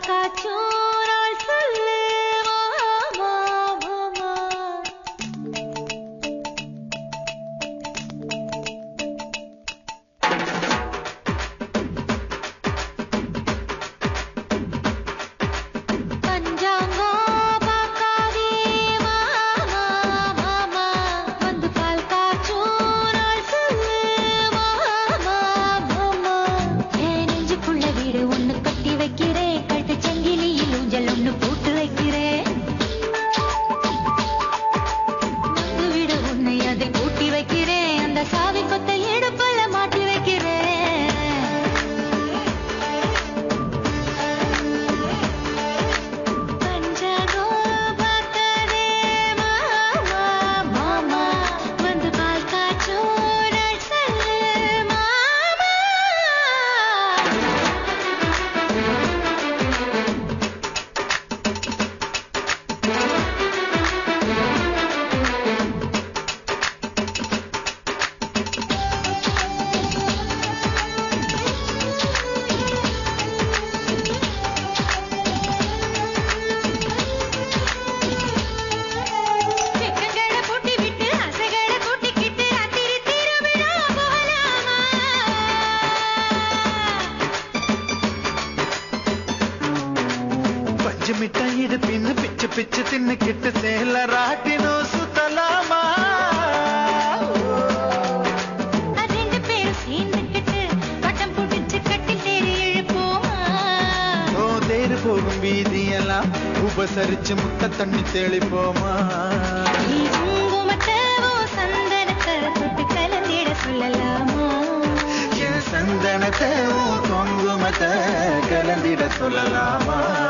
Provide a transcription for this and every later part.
பால் காய்ச்சும் ராட்டினோ சுத்தலாமா ரெண்டு பேரும் சேர்ந்துக்கிட்டு வட்டம் பிடிச்சு கட்டில் தேடி இழுப்போமா? ஓ தேரு போகும் வீதியெல்லாம் உபசரிச்சு முத்த தண்ணி தெளிப்போமா? சந்தனத்தை தொட்டு கலந்திட சொல்லலாமா? என் சந்தனத்தை உன் குங்குமத்தை கலந்திட சொல்லலாமா?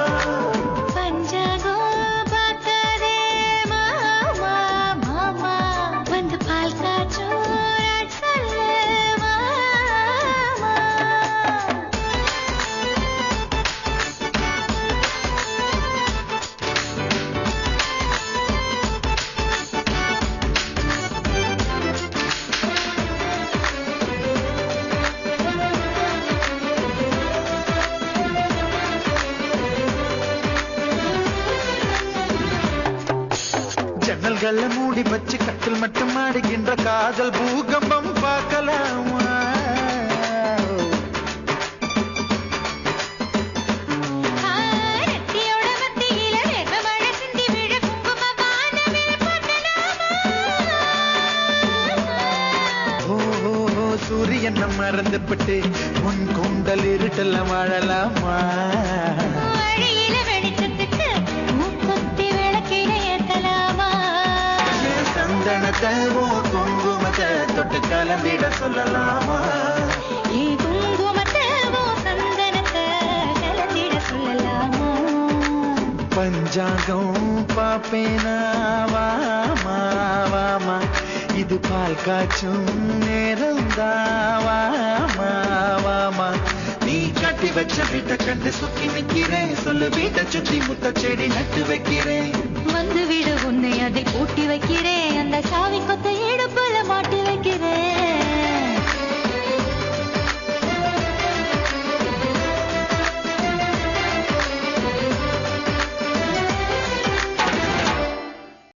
ஜன்னல்களை மூடி வச்சு கட்டில் மட்டும் ஆடுகின்ற காதல் பூகம்பம் பார்க்கலாமா? ஆரத்தியோட மத்தியில வேர்வை மழை சிந்தி விழ குங்கும கலந்திட சொல்லலாமா? பஞ்சாங்கம் பாப்பேனா? வாமா வாமா இது பால் காய்ச்சும் நேரம் வாமா வாமா நீ கட்டி வச்ச வீட்டை கண்டு சுத்தி நிக்கிறேன். சொல்லு வீட்டை சுத்தி முத்த செடி நட்டு வைக்கிறேன். வந்து விடு உன்னை அதை பூட்டி